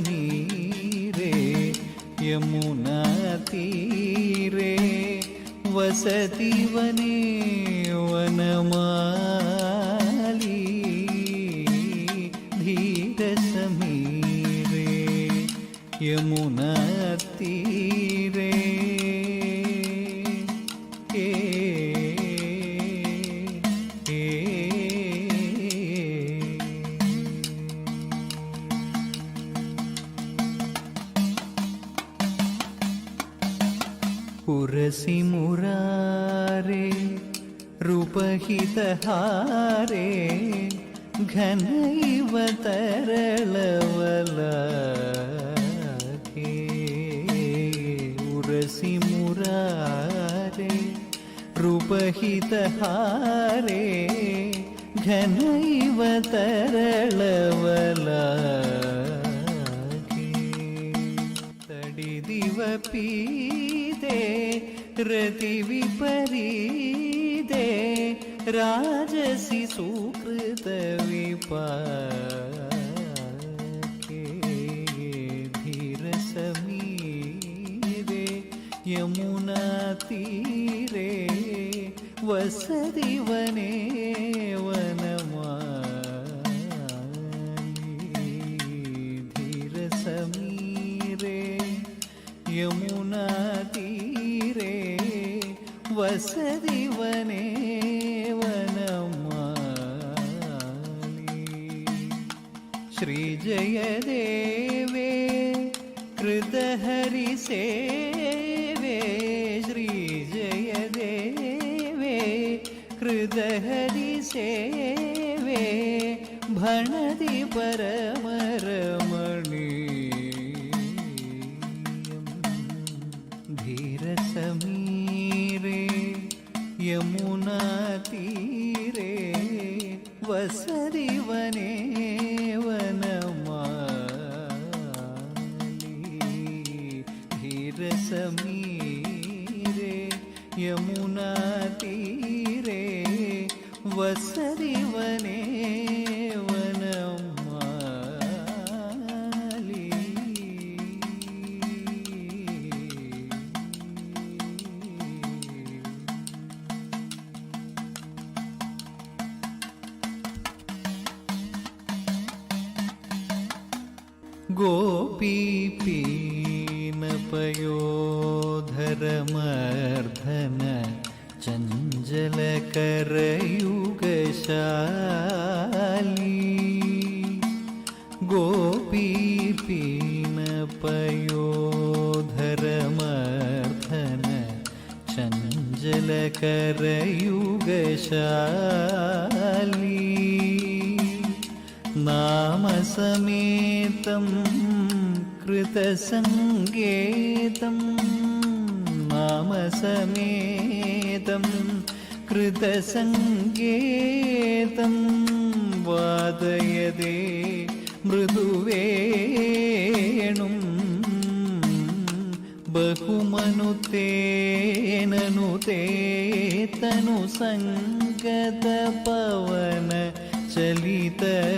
തീരെ യമുന തീരെ വസതി വനേ വനമാലി ധീര സമീരെ യമുന തീരേ ಹಾರೇ ಘನೈವ ತರಳವಲ ಉರಸಿ ಮುರಾರೆ ರೂಪಹಿತ ಹಾರೇ ಘನೈವ ತರಳವಲ ತಡಿದಿವ ಪೀದೆ ರತಿ ವಿಪರೀ राजसि सुकृतविपाके धीरसमीरे यमुनातीरे वसति वने श्रीजयदेवे कृतहरिसेवे श्रीजयदेवे कृतहरिसेवे भणति परमरमणीयम् धीरसमीरे यमुनातीरे वसति समीरे यमुना तीरे वसरि वने गोपी पी ഗോപീപീനപയോധരമർദ്ധന ചഞ്ചലകരയുഗശാലി. ഗോപീപീനപയോധരമർദ്ധന ചഞ്ചലകരയുഗശാലി. നാമസമേതം കൃതസങ്കേതം നാമസമേതം കൃതസങ്കേതം വാദയതേ മൃദുവേണും ബഹുമനുത്തേനനുതേ തനു സംഗത പവന ചലിതമപിരേണും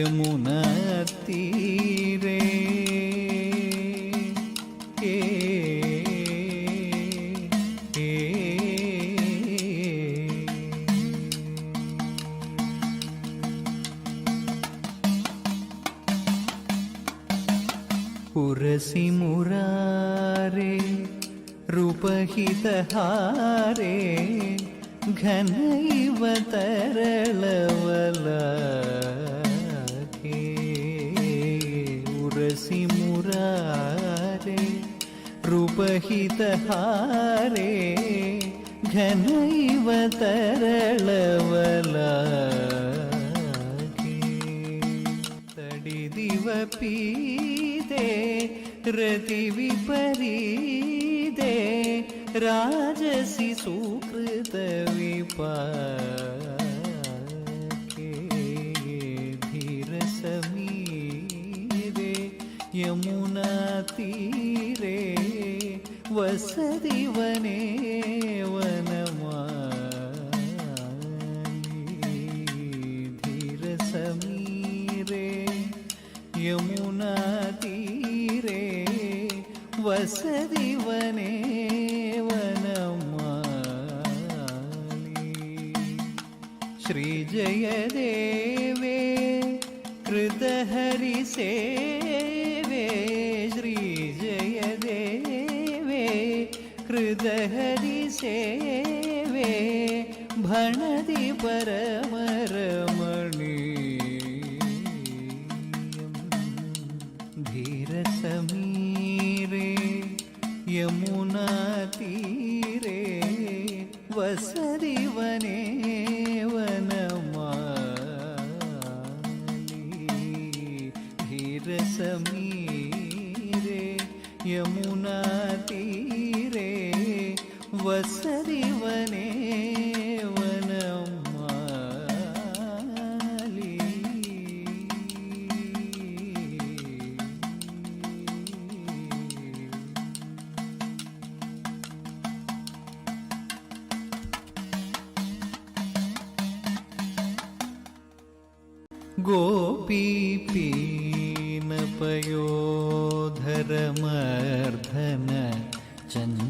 യമുനത്തീ रूपहितहारे घनैव तरलवलाके तडिदिव पीदे रतिविपरीदे राजसि सुकृतविपाके धीरसमीरे यमुनातीरे வசதி வனேவனமார சமீரே யமுனா தீரே வசதி வனேவனமாலி ஸ்ரீஜயதேவே கிருதஹரி சே कृतहरिसेवे भणति परमरमणीयम् धीरसमीरे यमुनातीरे वसति वने वनमाली धीरसमीरे यमुनातीरे वसति വസരിവനേ വനം गोपीपीनपयोधरमर्धन चन्द्र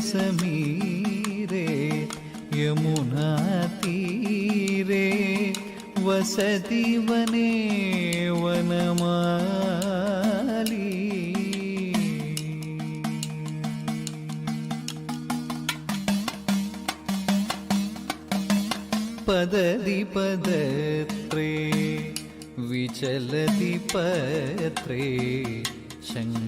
സമീരെ യമുനാ തീരെ വസതി വനേ വനമാലി. പദതി പദത്രേ വിചലതി പത്രേ ശങ്ക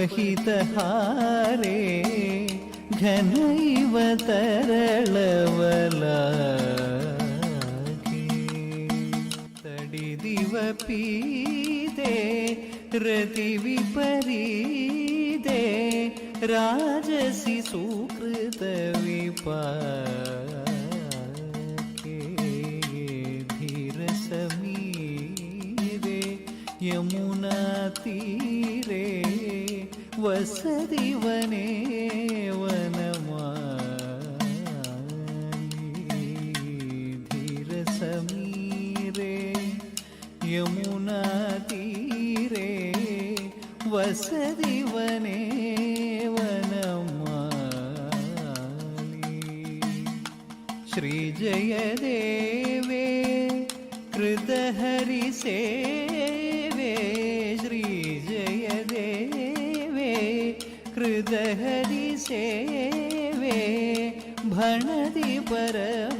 रूपहितहारे घनैव तरलवलाके तडिदिवपीदे रतिविपरीदे राजसि सुकृतविपाके धीरसमीरे यमुनातीरे वसति वने वनमाली धीरसमीरे यमुनातीरे वसति वने वनमाली श्रीजयदेवे कृतहरिसेवे हृदहरि सेवे भणति परम